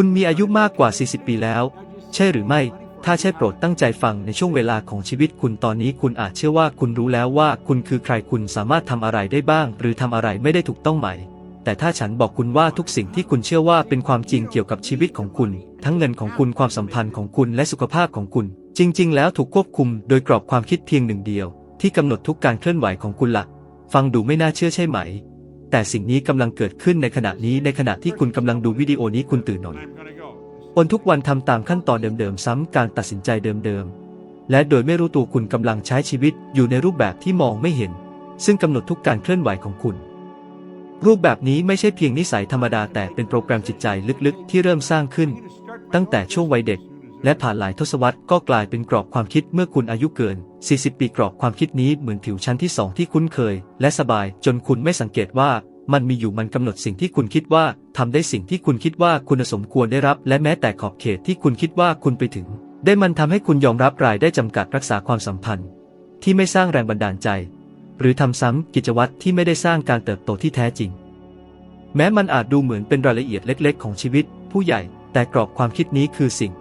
คุณมีอายุมากกว่า 40 ปีแล้ว ใช่หรือไม่ ถ้าใช่โปรดตั้งใจฟังในช่วงเวลาของชีวิตคุณตอนนี้คุณอาจเชื่อว่าคุณรู้แล้วว่าคุณคือใครคุณสามารถทำอะไรได้บ้าง หรือทำอะไรไม่ได้ถูกต้องไหม แต่ถ้าฉันบอกคุณว่าทุกสิ่งที่คุณเชื่อว่าเป็นความจริงเกี่ยวกับชีวิตของคุณ ทั้งเงินของคุณความสัมพันธ์ของคุณและสุขภาพของคุณ จริง ๆ แล้วถูกควบคุมโดยกรอบความคิดเพียงหนึ่งเดียว ที่กำหนดทุกการเคลื่อนไหวของคุณละ่ะ ฟังดูไม่น่าเชื่อใช่ไหม แต่สิ่งนี้กำลังเกิดขึ้นในขณะนี้ในขณะที่คุณกำลังดูวิดีโอนี้คุณตื่นนอนอนทุกวันทำตามขั้นตอนเดิมๆ ซ้ำการตัดสินใจเดิมๆ และโดยไม่รู้ตัวคุณกำลังใช้ชีวิตอยู่ในรูปแบบที่มองไม่เห็น ซึ่งกำหนดทุกการเคลื่อนไหวของคุณ รูปแบบนี้ไม่ใช่เพียงนิสัยธรรมดาแต่เป็นโปรแกรมจิตใจลึกๆ ที่เริ่มสร้างขึ้น ตั้งแต่ช่วงวัยเด็ก และผ่านหลายทศวรรษก็กลายเป็นกรอบความคิดเมื่อคุณอายุเกิน 40 ปีกรอบความคิดนี้เหมือนผิวชั้นที่สองที่คุ้นเคย และสบายจนคุณไม่สังเกตว่ามันมีอยู่มันกำหนดสิ่งที่คุณคิดว่าทำได้สิ่งที่คุณคิดว่าคุณสมควรได้รับ และแม้แต่ขอบเขตที่คุณคิดว่าคุณไปถึง ได้มันทำให้คุณยอมรับรายได้จำกัดรักษาความสัมพันธ์ ที่ไม่สร้างแรงบันดาลใจ หรือทำซ้ำกิจวัตรที่ไม่ได้สร้างการเติบโตที่แท้จริง แม้มันอาจดูเหมือนเป็นรายละเอียดเล็ก ๆ ของชีวิต ผู้ใหญ่ แต่กรอบความคิดนี้คือสิ่ง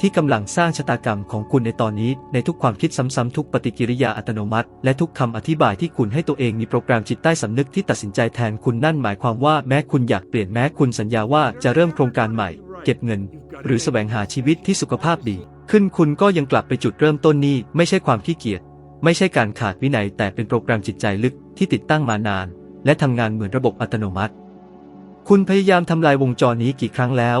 ที่กำลังสร้างชะตากรรมของคุณในตอนนี้ ในทุกความคิดซ้ำๆทุกปฏิกิริยาอัตโนมัติ และทุกคำอธิบายที่คุณให้ตัวเองมีโปรแกรมจิตใต้สำนึกที่ตัดสินใจแทนคุณนั่นหมายความว่าแม้คุณอยากเปลี่ยนแม้คุณสัญญาว่าจะเริ่มโครงการใหม่ เก็บเงิน หรือแสวงหาชีวิตที่สุขภาพดี ขึ้นคุณก็ยังกลับไปจุดเริ่มต้นนี้ไม่ใช่ความขี้เกียจไม่ใช่การขาดวินัยแต่เป็นโปรแกรมจิตใจลึกที่ติดตั้งมานาน และทำงานเหมือนระบบอัตโนมัติ คุณพยายามทำลายวงจรนี้กี่ครั้งแล้ว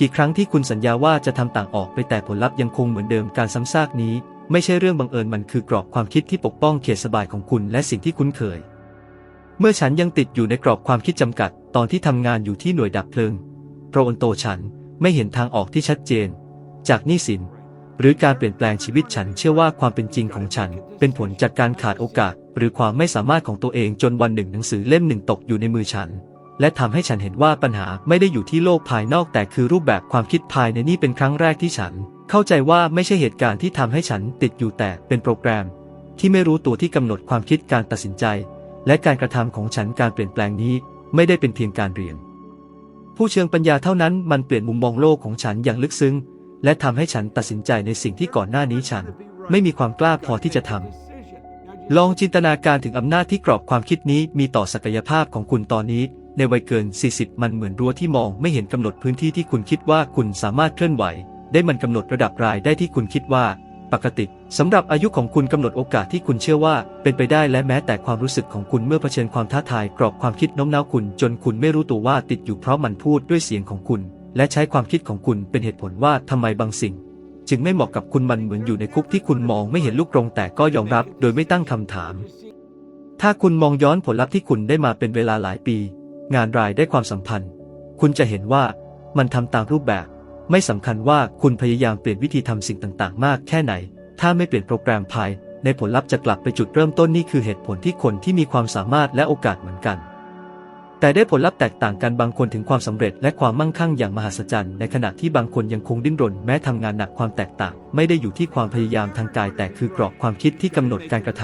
กี่ครั้งที่คุณสัญญาว่าจะทำต่างออกไปแต่ผลลัพธ์ยังคงเหมือนเดิมการซ้ำซากนี้ ไม่ใช่เรื่องบังเอิญมันคือกรอบความคิดที่ปกป้องเขตสบายของคุณและสิ่งที่คุ้นเคย เมื่อฉันยังติดอยู่ในกรอบความคิดจำกัด ตอนที่ทำงานอยู่ที่หน่วยดับเพลิงพระอนโตฉันไม่เห็นทางออกที่ชัดเจน จากหนี้สิน หรือการเปลี่ยนแปลงชีวิตฉันเชื่อว่าความเป็นจริงของฉัน เป็นผลจากการขาดโอกาส หรือความไม่สามารถของตัวเองจนวันหนึ่งหนังสือเล่มหนึ่งตกอยู่ในมือฉัน และทำให้ฉันเห็นว่าปัญหาไม่ได้อยู่ที่โลกภายนอกแต่คือรูปแบบความคิดภายในนี่เป็นครั้งแรกที่ฉัน เข้าใจว่าไม่ใช่เหตุการณ์ที่ทำให้ฉันติดอยู่แต่เป็นโปรแกรม ที่ไม่รู้ตัวที่กำหนดความคิดการตัดสินใจ และการกระทำของฉันการเปลี่ยนแปลงนี้ ไม่ได้เป็นเพียงการเรียน ผู้เชิงปัญญาเท่านั้นมันเปลี่ยนมุมมองโลกของฉันอย่างลึกซึ้ง และทำให้ฉันตัดสินใจในสิ่งที่ก่อนหน้านี้ฉัน ไม่มีความกล้าพอที่จะทำลองจินตนาการถึงอำนาจที่กรอบความคิดนี้มีต่อศักยภาพของคุณตอนนี้ ในวัยเกิน 40 มันเหมือนรั้วที่มองไม่เห็นกำหนดพื้นที่ที่คุณคิดว่าคุณสามารถเคลื่อนไหว ได้มันกำหนดระดับรายได้ที่คุณคิดว่า ปกติสำหรับอายุของคุณกำหนดโอกาสที่คุณเชื่อว่า เป็นไปได้และแม้แต่ความรู้สึกของคุณเมื่อเผชิญความท้าทายกรอบความคิดน้มน้าวคุณ จนคุณไม่รู้ตัวว่าติดอยู่เพราะมันพูดด้วยเสียงของคุณ และใช้ความคิดของคุณเป็นเหตุผลว่าทำไมบางสิ่ง จึงไม่เหมาะกับคุณมันเหมือนอยู่ในคุกที่คุณมองไม่เห็นลูกกรงแต่ก็ยอมรับ โดยไม่ตั้งคำถาม ถ้าคุณมองย้อนผลลัพธ์ที่คุณได้มาเป็นเวลาหลายปี งานรายได้ความสัมพันธ์ คุณจะเห็นว่ามันทำตามรูปแบบ ไม่สำคัญว่าคุณพยายามเปลี่ยนวิธีทำสิ่งต่างๆ มากแค่ไหน ถ้าไม่เปลี่ยนโปรแกรมภายในผลลัพธ์จะกลับไปจุดเริ่มต้นนี่คือเหตุผลที่คนที่มีความสามารถและโอกาสเหมือนกัน แต่ได้ผลลัพธ์แตกต่างกันบางคนถึงความสำเร็จและความมั่งคั่งอย่างมหัศจรรย์ ในขณะที่บางคนยังคงดิ้นรนแม้ทำงานหนักความแตกต่าง ไม่ได้อยู่ที่ความพยายามทางกายแต่คือกรอบความคิดที่กำหนดการกระท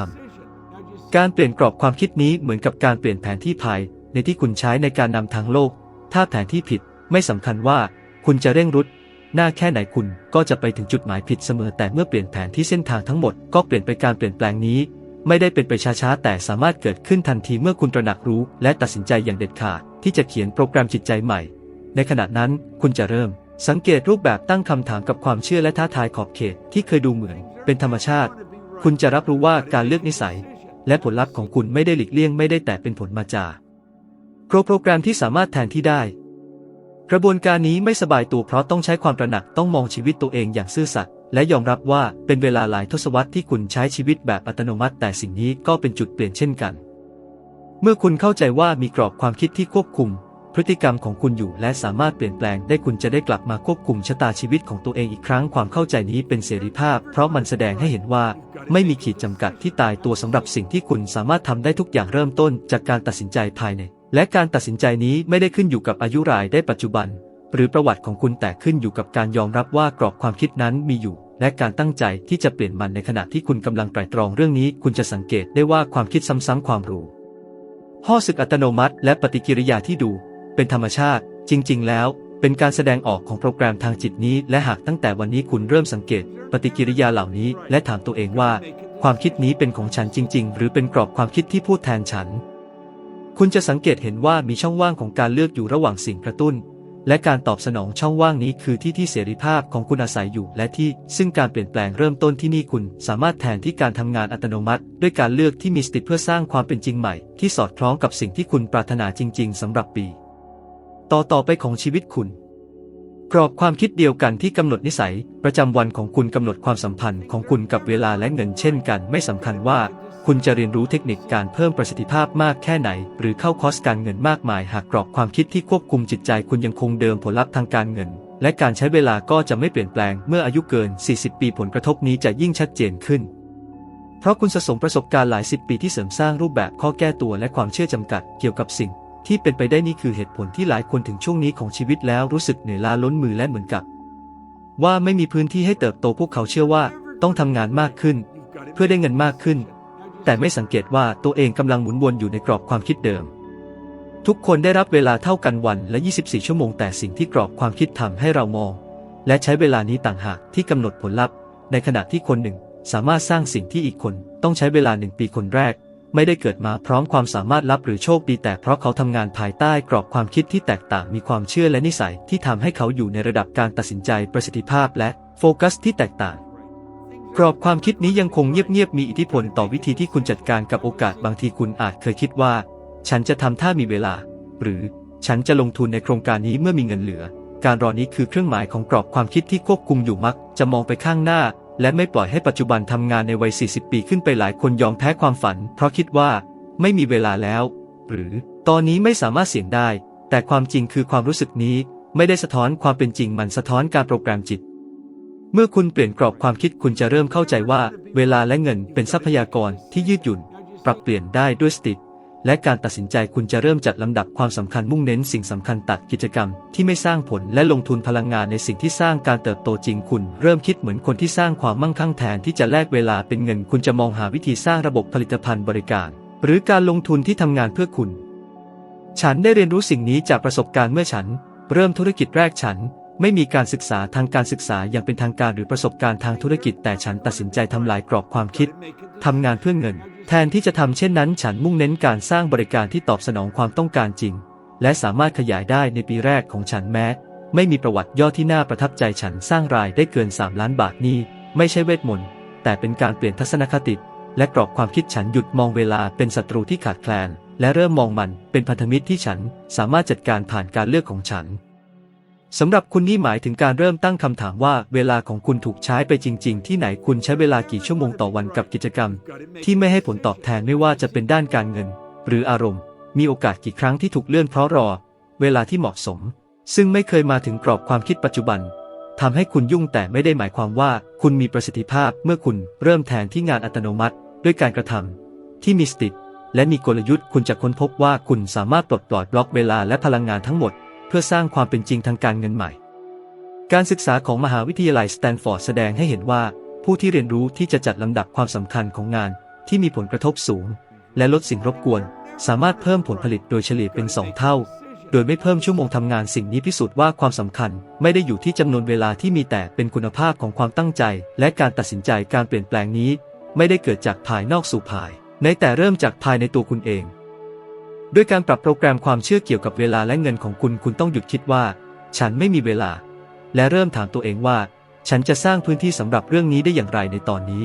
ำการเปลี่ยนกรอบความคิดนี้เหมือนกับการเปลี่ยนแผนที่ภาย ในที่คุณใช้ในการนำทางโลก ถ้าแผนที่ผิดไม่สำคัญว่าคุณจะเร่งรุดหน้าแค่ไหนคุณก็จะไปถึงจุดหมายผิดเสมอ แต่เมื่อเปลี่ยนแผนที่เส้นทางทั้งหมดก็เปลี่ยนไปการเปลี่ยนแปลงนี้ ไม่ได้เป็นไปช้าๆแต่สามารถเกิดขึ้นทันทีเมื่อคุณตระหนักรู้ และตัดสินใจอย่างเด็ดขาดที่จะเขียนโปรแกรมจิตใจใหม่ ในขณะนั้นคุณจะเริ่ม สังเกตรูปแบบตั้งคำถามกับความเชื่อและท้าทายขอบเขตที่เคยดูเหมือน เป็นธรรมชาติ คุณจะรับรู้ว่าการเลือกนิสัย และผลลัพธ์ของคุณไม่ได้หลีกเลี่ยงไม่ได้แต่เป็นผลมาจาก โปรแกรมที่สามารถแทนที่ได้ กระบวนการนี้ไม่สบายตัวเพราะต้องใช้ความตระหนักต้องมองชีวิตตัวเองอย่างซื่อสัตย์และยอมรับว่าเป็นเวลาหลายทศวรรษที่คุณใช้ชีวิตแบบอัตโนมัติ แต่สิ่งนี้ก็เป็นจุดเปลี่ยนเช่นกัน เมื่อคุณเข้าใจว่ามีกรอบความคิดที่ควบคุม พฤติกรรมของคุณอยู่และสามารถเปลี่ยนแปลงได้คุณจะได้กลับมาควบคุมชะตาชีวิตของตัวเองอีกครั้งความเข้าใจนี้เป็นเสรีภาพ เพราะมันแสดงให้เห็นว่า ไม่มีขีดจำกัดที่ตายตัวสำหรับสิ่งที่คุณสามารถทำได้ทุกอย่างเริ่มต้นจากการตัดสินใจภายใน และการตัดสินใจนี้ไม่ได้ขึ้นอยู่กับอายุรายได้ปัจจุบัน หรือประวัติของคุณแต่ขึ้นอยู่กับการยอมรับว่ากรอบความคิดนั้นมีอยู่ และการตั้งใจที่จะเปลี่ยนมันในขณะที่คุณกำลังไตร่ตรองเรื่องนี้ คุณจะสังเกตได้ว่าความคิดซ้ำๆความรู้ห้อศึกอัตโนมัติ และปฏิกิริยาที่ดู เป็นธรรมชาติ จริง ๆ แล้วเป็นการแสดงออกของโปรแกรมทางจิตนี้ และหากตั้งแต่วันนี้คุณเริ่มสังเกต ปฏิกิริยาเหล่านี้ และถามตัวเองว่า ความคิดนี้เป็นของฉันจริง ๆ หรือเป็นกรอบความคิดที่พูดแทนฉัน คุณจะสังเกตเห็นว่ามีช่องว่างของการเลือกอยู่ระหว่างสิ่งกระตุ้น และการตอบสนองช่องว่างนี้คือที่ที่เสรีภาพของคุณอาศัยอยู่ และที่ซึ่งการเปลี่ยนแปลงเริ่มต้นที่นี่คุณ สามารถแทนที่การทำงานอัตโนมัติ ด้วยการเลือกที่มีสติเพื่อสร้างความเป็นจริงใหม่ ที่สอดคล้องกับสิ่งที่คุณปรารถนาจริง ๆสำหรับปี ต่อต่อไปของชีวิตคุณกรอบความคิดเดียวกันที่กำหนดนิสัย ประจำวันของคุณกำหนดความสัมพันธ์ของคุณกับเวลาและเงินเช่นกัน ไม่สำคัญว่า คุณจะเรียนรู้เทคนิคการเพิ่มประสิทธิภาพมากแค่ไหน หรือเข้าคอร์สการเงินมากมาย หากกรอบความคิดที่ควบคุมจิตใจคุณยังคงเดิมผลลัพธ์ทางการเงิน และการใช้เวลาก็จะไม่เปลี่ยนแปลงเมื่ออายุเกิน 40 ปีผลกระทบนี้จะยิ่งชัดเจนขึ้น เพราะคุณสะสมประสบการณ์หลายสิบปีที่เสริมสร้างรูปแบบข้อแก้ตัวและความเชื่อจำกัดเกี่ยวกับสิ่ง ที่เป็นไปได้นี่คือเหตุผลที่หลายคนถึงช่วงนี้ของชีวิตแล้วรู้สึกเหนื่อยล้าล้นมือและเหมือนกับ ว่าไม่มีพื้นที่ให้เติบโตพวกเขาเชื่อว่า ต้องทำงานมากขึ้น เพื่อได้เงินมากขึ้น แต่ไม่สังเกตว่าตัวเองกำลังหมุนวนอยู่ในกรอบความคิดเดิม ทุกคนได้รับเวลาเท่ากันวันและ 24 ชั่วโมง แต่สิ่งที่กรอบความคิดทำให้เรามอง และใช้เวลานี้ต่างหากที่กำหนดผลลัพธ์ ในขณะที่คนหนึ่งสามารถสร้างสิ่งที่อีกคนต้องใช้เวลาหนึ่งปีคนแรก ไม่ได้เกิดมาพร้อมความสามารถลับหรือโชคดีแต่เพราะเขาทำงานภายใต้กรอบความคิดที่แตกต่างมีความเชื่อและนิสัยที่ทำให้เขาอยู่ในระดับการตัดสินใจประสิทธิภาพและโฟกัสที่แตกต่าง กรอบความคิดนี้ยังคงเงียบๆมีอิทธิพลต่อวิธีที่คุณจัดการกับโอกาสบางทีคุณอาจเคยคิดว่า ฉันจะทำถ้ามีเวลา หรือฉันจะลงทุนในโครงการนี้เมื่อมีเงินเหลือ การรอนี้คือเครื่องหมายของกรอบความคิดที่ควบคุมอยู่มัก จะมองไปข้างหน้า และไม่ปล่อยให้ปัจจุบันทำงานในวัย 40 ปีขึ้นไปหลายคนยอมแพ้ความฝัน เพราะคิดว่า ไม่มีเวลาแล้ว หรือ ตอนนี้ไม่สามารถเสี่ยงได้ แต่ความจริงคือความรู้สึกนี้ ไม่ได้สะท้อนความเป็นจริงมันสะท้อนการโปรแกรมจิต เมื่อคุณเปลี่ยนกรอบความคิดคุณจะเริ่มเข้าใจว่า เวลาและเงินเป็นทรัพยากรที่ยืดหยุ่น ปรับเปลี่ยนได้ด้วยสติ และการตัดสินใจคุณจะเริ่มจัดลำดับความสำคัญมุ่งเน้นสิ่งสำคัญตัดกิจกรรม ที่ไม่สร้างผลและลงทุนพลังงานในสิ่งที่สร้างการเติบโตจริงคุณ เริ่มคิดเหมือนคนที่สร้างความมั่งคั่งแทนที่จะแลกเวลาเป็นเงิน คุณจะมองหาวิธีสร้างระบบผลิตภัณฑ์บริการ หรือการลงทุนที่ทำงานเพื่อคุณ ฉันได้เรียนรู้สิ่งนี้จากประสบการณ์เมื่อฉัน เริ่มธุรกิจแรกฉัน ไม่มีการศึกษาทางการศึกษาอย่างเป็นทางการหรือประสบการณ์ทางธุรกิจ แต่ฉันตัดสินใจทำลายกรอบความคิดทำงานเพื่อเงิน แทนที่จะทำเช่นนั้น ฉันมุ่งเน้นการสร้างบริการที่ตอบสนองความต้องการจริง และสามารถขยายได้ในปีแรกของฉันแม้ ไม่มีประวัติย่อที่น่าประทับใจฉันสร้างรายได้เกิน 3 ล้านบาทนี้ไม่ใช่เวทมนต์แต่เป็นการเปลี่ยนทัศนคติ และกรอบความคิดฉันหยุดมองเวลาเป็นศัตรูที่ขาดแคลน และเริ่มมองมันเป็นพันธมิตรที่ฉันสามารถจัดการผ่านการเลือกของฉัน สำหรับคุณนี่หมายถึงการเริ่มตั้งคำถามว่าเวลาของคุณถูกใช้ไปจริง ๆ ที่ไหนคุณใช้เวลากี่ชั่วโมงต่อวันกับกิจกรรม ที่ไม่ให้ผลตอบแทนไม่ว่าจะเป็นด้านการเงิน หรืออารมณ์ มีโอกาสกี่ครั้งที่ถูกเลื่อนเพราะรอ เวลาที่เหมาะสม ซึ่งไม่เคยมาถึงกรอบความคิดปัจจุบันทำให้คุณยุ่งแต่ไม่ได้หมายความว่า คุณมีประสิทธิภาพเมื่อคุณเริ่มแทนที่งานอัตโนมัติ ด้วยการกระทำที่มีสติและมีกลยุทธ์คุณจะค้นพบว่าคุณสามารถปลดปล่อยบล็อกเวลาและพลังงานทั้งหมด พื่อสร้างความเป็นจริงทางการเงินใหม่ การศึกษาของมหาวิทยาลัยสแตนฟอร์ดแสดงให้เห็นว่า ผู้ที่เรียนรู้ที่จะจัดลำดับความสำคัญของงานที่มีผลกระทบสูง และลดสิ่งรบกวน สามารถเพิ่มผลผลิตโดยเฉลี่ยเป็น 2 เท่า โดยไม่เพิ่มชั่วโมงทำงานสิ่งนี้พิสูจน์ว่าความสำคัญ ไม่ได้อยู่ที่จำนวนเวลาที่มีแต่เป็นคุณภาพของความตั้งใจ และการตัดสินใจการเปลี่ยนแปลงนี้ ไม่ได้เกิดจากภายนอกสู่ภาย ในแต่เริ่มจากภายในตัวคุณเอง ด้วยการปรับโปรแกรมความเชื่อเกี่ยวกับเวลาและเงินของคุณ คุณต้องหยุดคิดว่า ฉันไม่มีเวลา และเริ่มถามตัวเองว่า ฉันจะสร้างพื้นที่สำหรับเรื่องนี้ได้อย่างไรในตอนนี้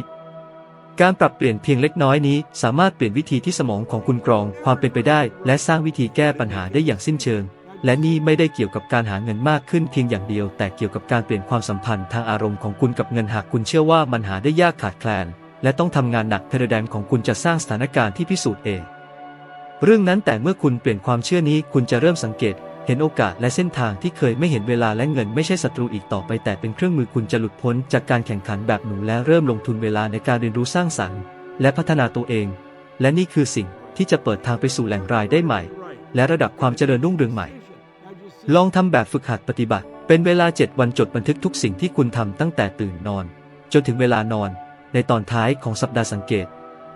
การปรับเปลี่ยนเพียงเล็กน้อยนี้ สามารถเปลี่ยนวิธีที่สมองของคุณกรองความเป็นไปได้ และสร้างวิธีแก้ปัญหาได้อย่างสิ้นเชิง และนี่ไม่ได้เกี่ยวกับการหาเงินมากขึ้นเพียงอย่างเดียว แต่เกี่ยวกับการเปลี่ยนความสัมพันธ์ทางอารมณ์ของคุณกับเงินหากคุณเชื่อว่ามันหาได้ยากขาดแคลน และต้องทำงานหนักเพรแดมของคุณจะสร้างสถานการณ์ที่พิสูจน์เอง เรื่องนั้นแต่เมื่อคุณเปลี่ยนความเชื่อนี้คุณจะเริ่มสังเกต เห็นโอกาสและเส้นทางที่เคยไม่เห็นเวลาและเงินไม่ใช่ศัตรูอีกต่อไป แต่เป็นเครื่องมือคุณจะหลุดพ้นจากการแข่งขันแบบหนูและเริ่มลงทุนเวลาในการเรียนรู้สร้างสรรค์ และพัฒนาตัวเอง และนี่คือสิ่งที่จะเปิดทางไปสู่แหล่งรายได้ใหม่ และระดับความเจริญรุ่งเรืองใหม่ ลองทำแบบฝึกหัดปฏิบัติ เป็นเวลา 7 วันจดบันทึกทุกสิ่งที่คุณทำตั้งแต่ตื่นนอน จนถึงเวลานอน ในตอนท้ายของสัปดาห์สังเกต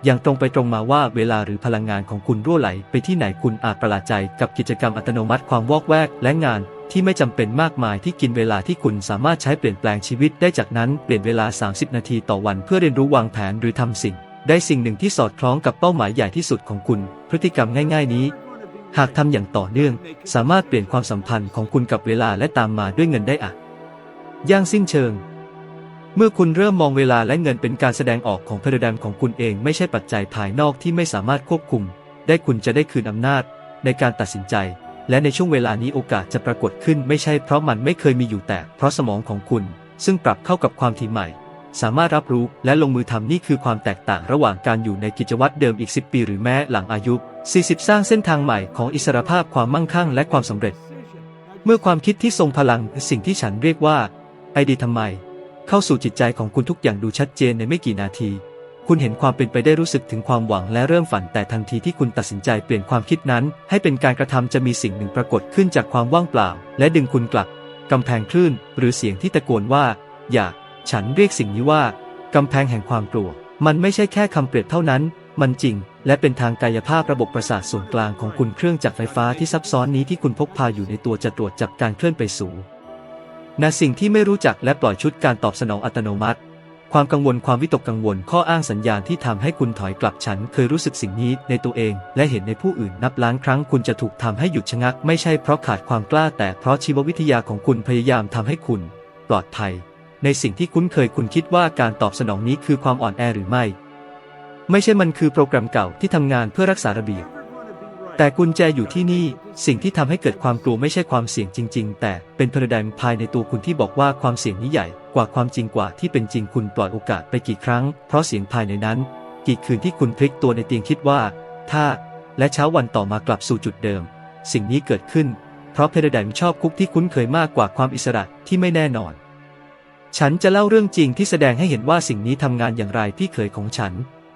อย่างตรงไปตรงมาว่าเวลาหรือพลังงานของคุณรั่วไหลไปที่ไหนคุณอาจประหลาดใจกับกิจกรรมอัตโนมัติความวอกแวกและงานที่ไม่จำเป็นมากมายที่กินเวลาที่คุณสามารถใช้เปลี่ยนแปลงชีวิตได้จากนั้นเปลี่ยนเวลา 30 นาทีต่อวันเพื่อเรียนรู้วางแผนหรือทำสิ่ง ได้สิ่งหนึ่งที่สอดคล้องกับเป้าหมายใหญ่ที่สุดของคุณ พฤติกรรมง่าย ๆ นี้ หากทำอย่างต่อเนื่อง สามารถเปลี่ยนความสัมพันธ์ของคุณกับเวลาและตามมาด้วยเงินได้อะย่างสิ้นเชิง เมื่อคุณเริ่มมองเวลาและเงินเป็นการแสดงออกของพฤติกรรมของคุณเองไม่ใช่ปัจจัยภายนอกที่ไม่สามารถควบคุม ได้คุณจะได้คืนอำนาจ ในการตัดสินใจ และในช่วงเวลานี้โอกาสจะปรากฏขึ้นไม่ใช่เพราะมันไม่เคยมีอยู่แต่ เพราะสมองของคุณ ซึ่งปรับเข้ากับความถี่ใหม่ สามารถรับรู้และลงมือทำนี่คือความแตกต่างระหว่างการอยู่ในกิจวัตรเดิมอีก 10 ปี หรือแม้หลังอายุ 40 สร้างเส้นทางใหม่ของอิสรภาพความมั่งคั่งและความสำเร็จ เมื่อความคิดที่ทรงพลังสิ่งที่ฉันเรียกว่าไอเดียทำไม เข้าสู่จิตใจของคุณทุกอย่างดูชัดเจนในไม่กี่นาที คุณเห็นความเป็นไปได้รู้สึกถึงความหวังและเริ่มฝันแต่ทันทีที่คุณตัดสินใจเปลี่ยนความคิดนั้น ให้เป็นการกระทำจะมีสิ่งหนึ่งปรากฏขึ้นจากความว่างเปล่า และดึงคุณกลับกำแพงคลื่น หรือเสียงที่ตะโกนว่า อย่าฉันเรียกสิ่งนี้ว่ากำแพงแห่งความกลัว มันไม่ใช่แค่คำเปรียบเท่านั้น มันจริง และเป็นทางกายภาพระบบประสาทส่วนกลางของคุณเครื่องจักรไฟฟ้าที่ซับซ้อนนี้ที่คุณพกพาอยู่ในตัวจะตรวจจับการเคลื่อนไปสู่ ณสิ่งที่ไม่รู้จักและปล่อยชุดการตอบสนองอัตโนมัติ ความกังวลความวิตกกังวลข้ออ้างสัญญาณที่ทำให้คุณถอยกลับฉันเคยรู้สึกสิ่งนี้ในตัวเอง และเห็นในผู้อื่นนับล้านครั้งคุณจะถูกทำให้หยุดชะงัก ไม่ใช่เพราะขาดความกล้าแต่เพราะชีววิทยาของคุณพยายามทำให้คุณ ปลอดภัย ในสิ่งที่คุ้นเคยคุณคิดว่าการตอบสนองนี้คือความอ่อนแอหรือไม่ ไม่ใช่มันคือโปรแกรมเก่าที่ทำงานเพื่อรักษาระเบียบ แต่กุญแจอยู่ที่นี่ สิ่งที่ทำให้เกิดความกลัวไม่ใช่ความเสี่ยงจริง ๆ แต่เป็นพาราไดม์ภายในตัวคุณที่บอกว่าความเสี่ยงนี้ใหญ่กว่าความจริงกว่าที่เป็นจริงคุณปล่อยโอกาสไปกี่ครั้ง เพราะเสียงภายในนั้น กี่คืนที่คุณพลิกตัวในเตียงคิดว่า ถ้า และเช้าวันต่อมากลับสู่จุดเดิม สิ่งนี้เกิดขึ้น เพราะเพาราไดม์ชอบคุกที่คุ้นเคยมากกว่าความอิสระที่ไม่แน่นอน ฉันจะเล่าเรื่องจริงที่แสดงให้เห็นว่าสิ่งนี้ทำงานอย่างไรพี่เขยของฉัน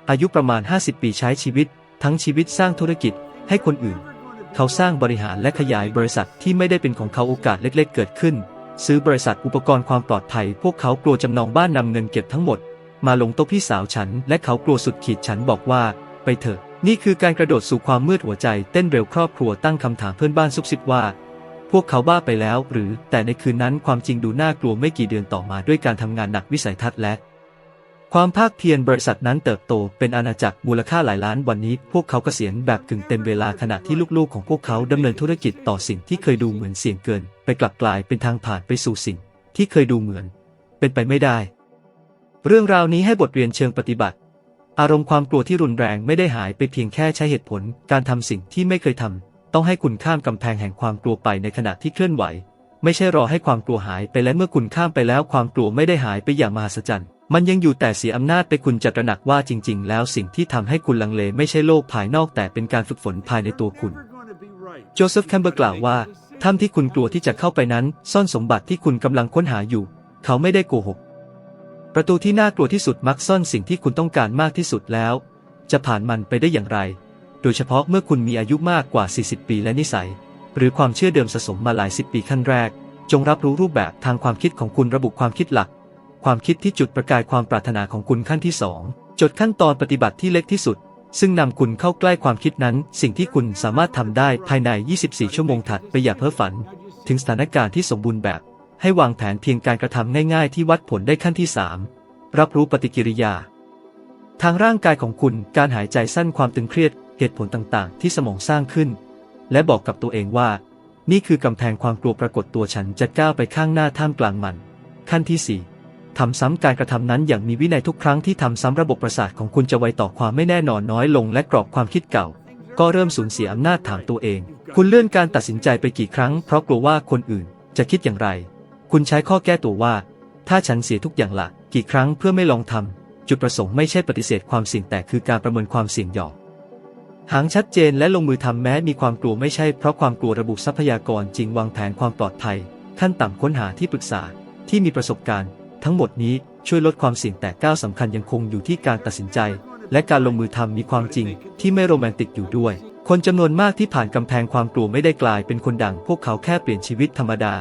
อายุประมาณ 50 ปีใช้ชีวิต ทั้งชีวิตสร้างธุรกิจ ให้คนอื่น เขาสร้างบริหารและขยายบริษัทที่ไม่ได้เป็นของเขาโอกาสเล็กๆ เกิดขึ้น ซื้อบริษัทอุปกรณ์ความปลอดภัย พวกเขากลัวจำนองบ้านนำเงินเก็บทั้งหมด มาลงโต๊ะพี่สาวฉัน และเขากลัวสุดขีดฉันบอกว่า ไปเถอะ นี่คือการกระโดดสู่ความมืดหัวใจเต้นเร็วครอบครัวตั้งคำถามเพื่อนบ้านซุบซิบว่าพวกเขาบ้าไปแล้วหรือแต่ในคืนนั้นความจริงดูน่ากลัวไม่กี่เดือนต่อมาด้วยการทำงานหนักวิสัยทัศน์และ ความภาคเพียรบริษัทนั้นเติบโตเป็นอาณาจักรมูลค่าหลายล้านวันนี้ พวกเขาเกษียณแบบกึ่งเต็มเวลาขณะที่ลูกๆ ของพวกเขาดำเนินธุรกิจต่อสิ่งที่เคยดูเหมือนเสี่ยงเกิน ไปกลับกลายเป็นทางผ่านไปสู่สิ่ง ที่เคยดูเหมือน เป็นไปไม่ได้ เรื่องราวนี้ให้บทเรียนเชิงปฏิบัติ อารมณ์ความกลัวที่รุนแรงไม่ได้หายไปเพียงแค่ใช้เหตุผล การทำสิ่งที่ไม่เคยทำต้องให้คุณข้ามกำแพงแห่งความกลัวไปในขณะที่เคลื่อนไหว ไม่ใช่รอให้ความกลัวหายไปและเมื่อคุณข้ามไปแล้วความกลัวไม่ได้หายไปอย่างมหัศจรรย์ มันยังอยู่แต่เสียอำนาจไปคุณจะตระหนักว่าจริง ๆ แล้วสิ่งที่ทำให้คุณลังเลไม่ใช่โลกภายนอกแต่เป็นการฝึกฝนภายในตัวคุณ โจเซฟแคมเบอร์กล่าวว่าถ้ำที่คุณกลัวที่จะเข้าไปนั้น ซ่อนสมบัติที่คุณกำลังค้นหาอยู่ เขาไม่ได้โกหก ประตูที่น่ากลัวที่สุดมักซ่อนสิ่งที่คุณต้องการมากที่สุดแล้ว จะผ่านมันไปได้อย่างไร โดยเฉพาะเมื่อคุณมีอายุมากกว่า 40 ปีและนิสัย หรือความเชื่อเดิมสะสมมาหลายสิบปีขั้นแรก จงรับรู้รูปแบบทางความคิดของคุณระบุความคิดหลัก ความคิดที่จุดประกายความปรารถนาของคุณขั้นที่ 2 จดขั้นตอนปฏิบัติที่เล็กที่สุด ซึ่งนำคุณเข้าใกล้ความคิดนั้น สิ่งที่คุณสามารถทำได้ภายใน 24 ชั่วโมงถัดไปอย่าเพ้อฝัน ถึงสถานการณ์ที่สมบูรณ์แบบ ให้วางแผนเพียงการกระทำง่ายๆ ที่วัดผลได้ขั้นที่ 3 รับรู้ปฏิกิริยา ทางร่างกายของคุณการหายใจสั้นความตึงเครียดเหตุผลต่างๆ ที่สมองสร้างขึ้น และบอกกับตัวเองว่า นี่คือกำแพงความกลัวปรากฏตัวฉันจะก้าวไปข้างหน้าท่ามกลางมัน ขั้นที่4 ทำซ้ำการกระทำนั้นอย่างมีวินัยทุกครั้งที่ทำซ้ำระบบประสาทของคุณจะไวต่อความไม่แน่นอนน้อยลงและกรอบความคิดเก่า ก็เริ่มสูญเสียอำนาจถามตัวเอง คุณเลื่อนการตัดสินใจไปกี่ครั้งเพราะกลัวว่าคนอื่นจะคิดอย่างไร คุณใช้ข้อแก้ตัวว่า ถ้าฉันเสียทุกอย่างละกี่ครั้งเพื่อไม่ลองทำจุดประสงค์ไม่ใช่ปฏิเสธความเสี่ยงแต่คือการประเมินความเสี่ยงหยอกหางชัดเจนและลงมือทำแม้มีความกลัวไม่ใช่เพราะความกลัวระบุทรัพยากรจริงวางแผนความปลอดภัย ขั้นต่ำค้นหาที่ปรึกษาที่มีประสบการณ์ ทั้งหมดนี้ช่วยลดความเสี่ยงแต่ก้าวสำคัญยังคงอยู่ที่การตัดสินใจ และการลงมือทำมีความจริงที่ไม่โรแมนติกอยู่ด้วย คนจำนวนมากที่ผ่านกำแพงความกลัวไม่ได้กลายเป็นคนดัง พวกเขาแค่เปลี่ยนชีวิตธรรมดา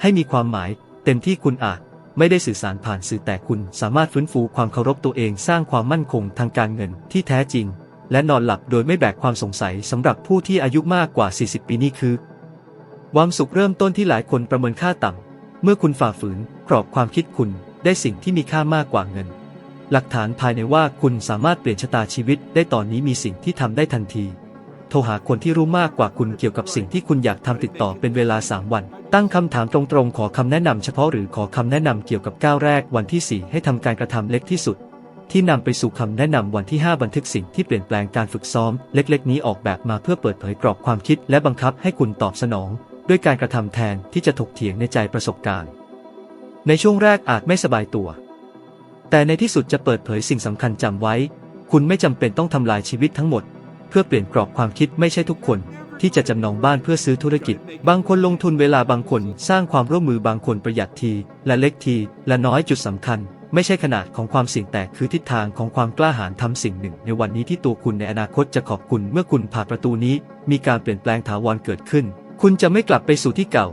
ให้มีความหมาย เต็มที่คุณอาจไม่ได้สื่อสารผ่านสื่อแต่คุณสามารถฟื้นฟูความเคารพตัวเองสร้างความมั่นคงทางการเงินที่แท้จริง และนอนหลับโดยไม่แบกความสงสัยสำหรับผู้ที่อายุมากกว่า 40 ปีนี่คือความสุขเริ่มต้นที่หลายคนประเมินค่าต่ำเมื่อคุณฝ่าฝืน กรอบความคิดคุณได้สิ่งที่มีค่ามากกว่าเงิน หลักฐานภายในว่าคุณสามารถเปลี่ยนชะตาชีวิตได้ตอนนี้มีสิ่งที่ทำได้ทันที โทรหาคนที่รู้มากกว่าคุณเกี่ยวกับสิ่งที่คุณอยากทำติดต่อเป็นเวลา 3 วัน ตั้งคำถามตรงๆ ขอคำแนะนำเฉพาะหรือขอคำแนะนำเกี่ยวกับก้าวแรกวันที่ 4 ให้ทำการกระทำเล็กที่สุด ที่นำไปสู่คำแนะนำวันที่ 5 บันทึกสิ่งที่เปลี่ยนแปลงการฝึกซ้อม เล็กๆ นี้ออกแบบมาเพื่อเปิดเผยกรอบความคิด และบังคับให้คุณตอบสนอง ด้วยการกระทำแทนที่จะถกเถียงในใจประสบการณ์ ในช่วงแรกอาจไม่สบายตัว แต่ในที่สุดจะเปิดเผยสิ่งสำคัญจำไว้ คุณไม่จำเป็นต้องทำลายชีวิตทั้งหมด เพื่อเปลี่ยนกรอบความคิดไม่ใช่ทุกคน ที่จะจำนองบ้านเพื่อซื้อธุรกิจ บางคนลงทุนเวลาบางคนสร้างความร่วมมือบางคนประหยัดที และเล็กที และน้อยจุดสำคัญ ไม่ใช่ขนาดของความเสี่ยงแต่คือทิศทางของความกล้าหาญทำสิ่งหนึ่ง ในวันนี้ที่ตัวคุณในอนาคตจะขอบคุณเมื่อคุณผ่านประตูนี้ มีการเปลี่ยนแปลงถาวรเกิดขึ้น คุณจะไม่กลับไปสู่ที่เก่า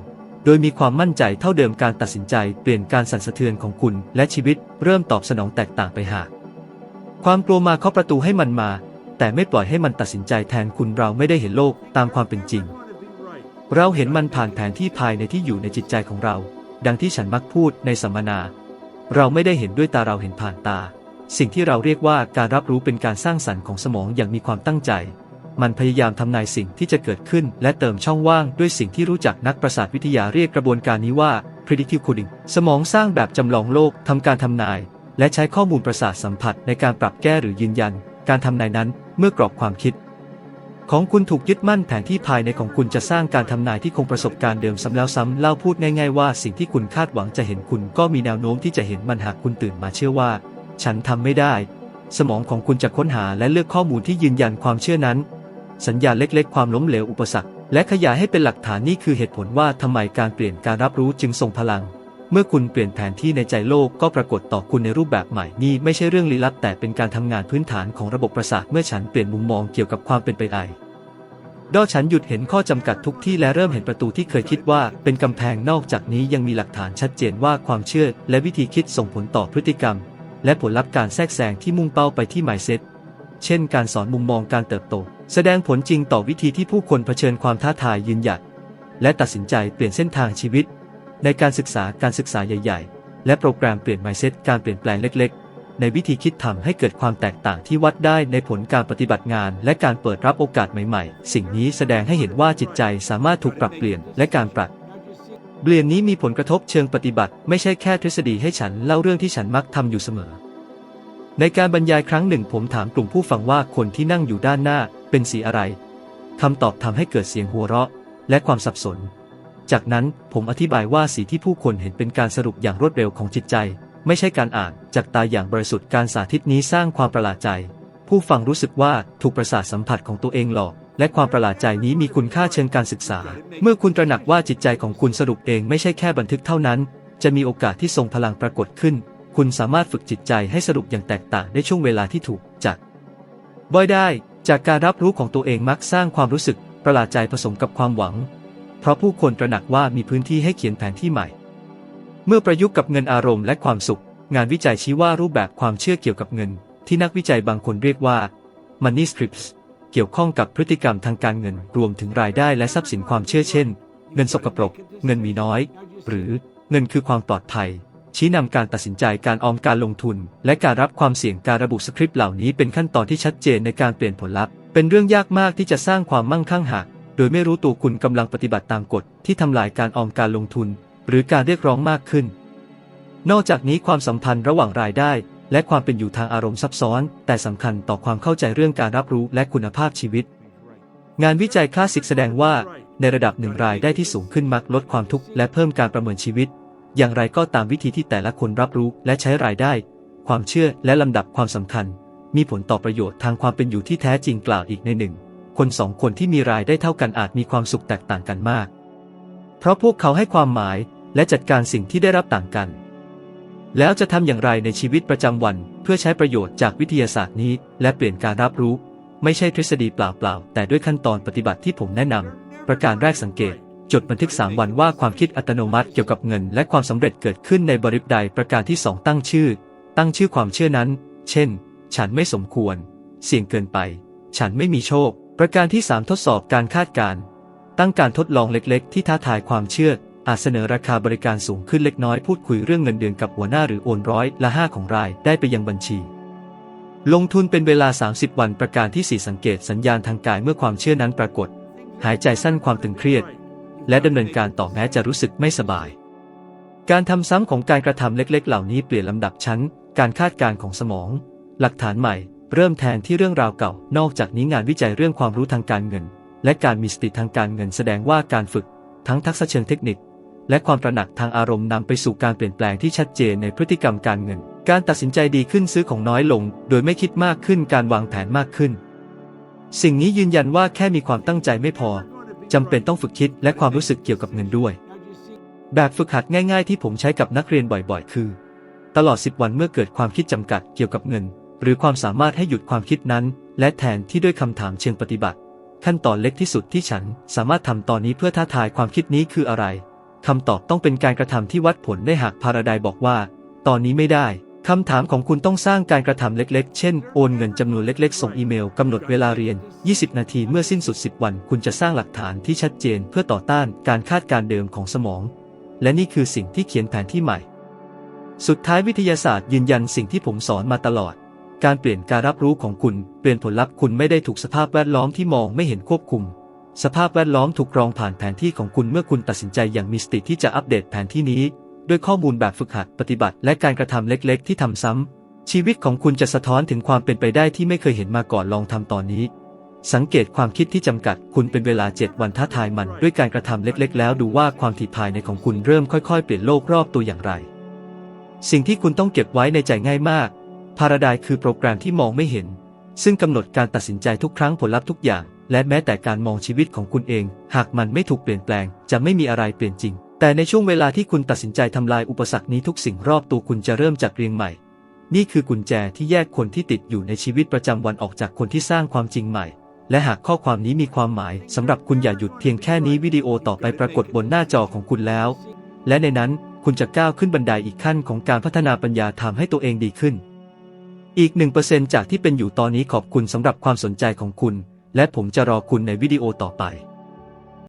โดยมีความมั่นใจเท่าเดิมการตัดสินใจเปลี่ยนการสั่นสะเทือนของคุณและชีวิตเริ่มตอบสนองแตกต่างไปหากความกลัวมาเคาะประตูให้มันมา แต่ไม่ปล่อยให้มันตัดสินใจแทนคุณเราไม่ได้เห็นโลกตามความเป็นจริง เราเห็นมันผ่านแผนที่ภายในที่อยู่ในจิตใจของเรา ดังที่ฉันมักพูดในสัมมนา เราไม่ได้เห็นด้วยตาเราเห็นผ่านตา สิ่งที่เราเรียกว่าการรับรู้เป็นการสร้างสรรค์ของสมองอย่างมีความตั้งใจ มันพยายามทำนายสิ่งที่จะเกิดขึ้น และเติมช่องว่างด้วยสิ่งที่รู้จักนักประสาทวิทยาเรียกกระบวนการนี้ว่า predictive coding สมองสร้างแบบจำลองโลกทำการทำนาย และใช้ข้อมูลประสาทสัมผัสในการปรับแก้หรือยืนยัน การทำนายนั้นเมื่อกรอบความคิด ของคุณถูกยึดมั่นแผนที่ภายในของคุณจะสร้างการทำนายที่คงประสบการณ์เดิมซ้ำแล้วซ้ำเล่าพูดง่ายๆว่าสิ่งที่คุณคาดหวังจะเห็นคุณก็มีแนวโน้มที่จะเห็นมันหากคุณตื่นมาเชื่อว่า ฉันทำไม่ได้ สมองของคุณจะค้นหาและเลือกข้อมูลที่ยืนยันความเชื่อนั้น สัญญาเล็กๆ ความล้มเหลวอุปสรรค และขยายให้เป็นหลักฐานนี่คือเหตุผลว่าทำไมการเปลี่ยนการรับรู้จึงทรงพลัง เมื่อคุณเปลี่ยนแผนที่ในใจโลกก็ปรากฏต่อคุณในรูปแบบใหม่นี่ไม่ใช่เรื่องลี้ลับแต่เป็นการทำงานพื้นฐานของระบบประสาทเมื่อฉันเปลี่ยนมุมมองเกี่ยวกับความเป็นไปได้ดอฉันหยุดเห็นข้อจำกัดทุกที่และเริ่มเห็นประตูที่เคยคิดว่าเป็นกำแพงนอกจากนี้ยังมีหลักฐานชัดเจนว่าความเชื่อและวิธีคิดส่งผลต่อพฤติกรรม และผลลัพธ์การแทรกแซงที่มุ่งเป้าไปที่ mindset เช่นการสอนมุมมองการเติบโต แสดงผลจริงต่อวิธีที่ผู้คนเผชิญความท้าทายยืนหยัด และตัดสินใจเปลี่ยนเส้นทางชีวิต ในการศึกษาการศึกษาใหญ่ ๆ และโปรแกรมเปลี่ยน mindset การเปลี่ยนแปลงเล็ก ๆ ในวิธีคิดทำให้เกิดความแตกต่างที่วัดได้ในผลการปฏิบัติงาน และการเปิดรับโอกาสใหม่ ๆ สิ่งนี้แสดงให้เห็นว่าจิตใจสามารถถูกปรับเปลี่ยนและการปรับเปลี่ยนนี้มีผลกระทบเชิงปฏิบัติ ไม่ใช่แค่ทฤษฎีให้ฉันเล่าเรื่องที่ฉันมักทำอยู่เสมอ ในการบรรยายครั้งหนึ่งผมถามกลุ่มผู้ฟังว่าคนที่นั่งอยู่ด้านหน้าเป็นสีอะไรคำตอบทำให้เกิดเสียงหัวเราะ และความสับสน จากนั้นผมอธิบายว่าสีที่ผู้คนเห็นเป็นการสรุปอย่างรวดเร็วของจิตใจ ไม่ใช่การอ่านจากตาอย่างบริสุทธิ์การสาธิตนี้สร้างความประหลาดใจ ผู้ฟังรู้สึกว่าถูกประสาทสัมผัสของตัวเองหลอกและความประหลาดใจนี้มีคุณค่าเชิงการศึกษา เมื่อคุณตระหนักว่าจิตใจของคุณสรุปเองไม่ใช่แค่บันทึกเท่านั้น จะมีโอกาสที่ทรงพลังปรากฏขึ้น คุณสามารถฝึกจิตใจให้สรุปอย่างแตกต่างในช่วงเวลาที่ถูกจัดบ่อยได้ จากการรับรู้ของตัวเองมักสร้างความรู้สึกประหลาดใจผสมกับความหวัง เพราะผู้คนตระหนักว่ามีพื้นที่ให้เขียนแผนที่ใหม่ เมื่อประยุกต์กับเงินอารมณ์และความสุข งานวิจัยชี้ว่ารูปแบบความเชื่อเกี่ยวกับเงิน ที่นักวิจัยบางคนเรียกว่า money scripts เกี่ยวข้องกับพฤติกรรมทางการเงินรวมถึงรายได้และทรัพย์สินความเชื่อเช่น เงินสกปรก เงินมีน้อย หรือเงินคือความปลอดภัย ชี้นำการตัดสินใจการออมการลงทุน และการรับความเสี่ยงการระบุสคริปต์เหล่านี้เป็นขั้นตอนที่ชัดเจนในการเปลี่ยนผลลัพธ์ เป็นเรื่องยากมากที่จะสร้างความมั่งคั่งหากโดยไม่รู้ตัวคุณกำลังปฏิบัติตามกฎที่ทำลายการออมการลงทุน หรือการเรียกร้องมากขึ้น นอกจากนี้ความสัมพันธ์ระหว่างรายได้ และความเป็นอยู่ทางอารมณ์ซับซ้อน แต่สำคัญต่อความเข้าใจเรื่องการรับรู้และคุณภาพชีวิต งานวิจัยคลาสสิกแสดงว่า ในระดับหนึ่งรายได้ที่สูงขึ้นมักลดความทุกข์และเพิ่มการประเมินชีวิต อย่างไรก็ตามวิธีที่แต่ละคนรับรู้และใช้รายได้ ความเชื่อและลำดับความสำคัญ มีผลต่อประโยชน์ทางความเป็นอยู่ที่แท้จริงกล่าวอีกในหนึ่ง คนสองคนที่มีรายได้เท่ากันอาจมีความสุขแตกต่างกันมาก เพราะพวกเขาให้ความหมายและจัดการสิ่งที่ได้รับต่างกัน แล้วจะทำอย่างไรในชีวิตประจำวันเพื่อใช้ประโยชน์จากวิทยาศาสตร์นี้ และเปลี่ยนการรับรู้ ไม่ใช่ทฤษฎีเปล่าๆแต่ด้วยขั้นตอนปฏิบัติที่ผมแนะนำประการแรกสังเกต จดบันทึก 3 วันว่าความคิดอัตโนมัติเกี่ยวกับเงินและความสำเร็จเกิดขึ้นในบริบทใดประการที่ 2 ตั้งชื่อ ตั้งชื่อความเชื่อนั้น เช่น ฉันไม่สมควร เสี่ยงเกินไป ฉันไม่มีโชค ประการที่ 3 ทดสอบการคาดการณ์ตั้งการทดลองเล็กๆ ที่ท้าทายความเชื่อ อาจเสนอราคาบริการสูงขึ้นเล็กน้อยพูดคุยเรื่องเงินเดือนกับหัวหน้าหรือโอนร้อยละห้าของรายได้ไปยังบัญชี ลงทุนเป็นเวลา 30 วันประการที่ 4 สังเกตสัญญาณทางกายเมื่อความเชื่อนั้นปรากฏ หายใจสั้นความตึงเครียด และดำเนินการต่อแม้จะรู้สึกไม่สบาย การทำซ้ำของการกระทำเล็กๆ เหล่านี้เปลี่ยนลำดับชั้น การคาดการณ์ของสมอง หลักฐานใหม่ เริ่มแทนที่เรื่องราวเก่า นอกจากนี้งานวิจัยเรื่องความรู้ทางการเงิน และการมีสติทางการเงินแสดงว่าการฝึก ทั้งทักษะเชิงเทคนิค และความตระหนักทางอารมณ์นำไปสู่การเปลี่ยนแปลงที่ชัดเจนในพฤติกรรมการเงิน การตัดสินใจดีขึ้นซื้อของน้อยลง โดยไม่คิดมากขึ้นการวางแผนมากขึ้น สิ่งนี้ยืนยันว่าแค่มีความตั้งใจไม่พอ จำเป็นต้องฝึกคิดและความรู้สึกเกี่ยวกับเงินด้วย แบบฝึกหัดง่าย ๆ ที่ผมใช้กับนักเรียนบ่อยๆ คือ ตลอด 10 วันเมื่อเกิดความคิดจำกัดเกี่ยวกับเงิน หรือความสามารถให้หยุดความคิดนั้น และแทนที่ด้วยคำถามเชิงปฏิบัติ ขั้นตอนเล็กที่สุดที่ฉันสามารถทำตอนนี้เพื่อท้าทายความคิดนี้คืออะไรคำตอบต้องเป็นการกระทำที่วัดผลได้หากพาราไดบอกว่า ตอนนี้ไม่ได้ คำถามของคุณต้องสร้างการกระทำเล็กๆ เช่น โอนเงินจำนวนเล็กๆ ส่งอีเมลกำหนดเวลาเรียน 20 นาทีเมื่อสิ้นสุด 10 วัน คุณจะสร้างหลักฐานที่ชัดเจนเพื่อต่อต้านการคาดการเดิมของสมอง และนี่คือสิ่งที่เขียนแผนที่ใหม่ สุดท้ายวิทยาศาสตร์ยืนยันสิ่งที่ผมสอนมาตลอด การเปลี่ยนการรับรู้ของคุณ เปลี่ยนผลลัพธ์คุณไม่ได้ถูกสภาพแวดล้อมที่มองไม่เห็นควบคุม สภาพแวดล้อมถูกกรองผ่านแผนที่ของคุณเมื่อคุณตัดสินใจอย่างมีสติที่จะอัปเดตแผนที่นี้ ด้วยข้อมูลแบบฝึกหัดปฏิบัติ และการกระทำเล็กๆ ที่ทำซ้ำชีวิตของคุณจะสะท้อนถึงความเป็นไปได้ที่ไม่เคยเห็นมาก่อนลองทำตอนนี้ สังเกตความคิดที่จำกัด คุณเป็นเวลา 7 วันท้าทายมันด้วยการกระทำเล็กๆ แล้วดูว่าความถี่ภายในของคุณเริ่มค่อยๆ เปลี่ยนโลกรอบตัวอย่างไร สิ่งที่คุณต้องเก็บไว้ในใจง่ายมากพาราไดคือโปรแกรมที่มองไม่เห็น ซึ่งกำหนดการตัดสินใจทุกครั้งผลลัพธ์ทุกอย่าง และแม้แต่การมองชีวิตของคุณเอง หากมันไม่ถูกเปลี่ยนแปลง จะไม่มีอะไรเปลี่ยนจริง แต่ในช่วงเวลาที่คุณตัดสินใจทำลายอุปสรรคนี้ทุกสิ่งรอบตัวคุณจะเริ่มจากเรียงใหม่ นี่คือกุญแจที่แยกคนที่ติดอยู่ในชีวิตประจำวันออกจากคนที่สร้างความจริงใหม่ และหากข้อความนี้มีความหมายสำหรับคุณอย่าหยุดเพียงแค่นี้วิดีโอต่อไปปรากฏบนหน้าจอของคุณแล้ว และในนั้นคุณจะก้าวขึ้นบันไดอีกขั้นของการพัฒนาปัญญาทำให้ตัวเองดีขึ้น อีก 1%จากที่เป็นอยู่ตอนนี้ขอบคุณสำหรับความสนใจของคุณ และผมจะรอคุณในวิดีโอต่อไป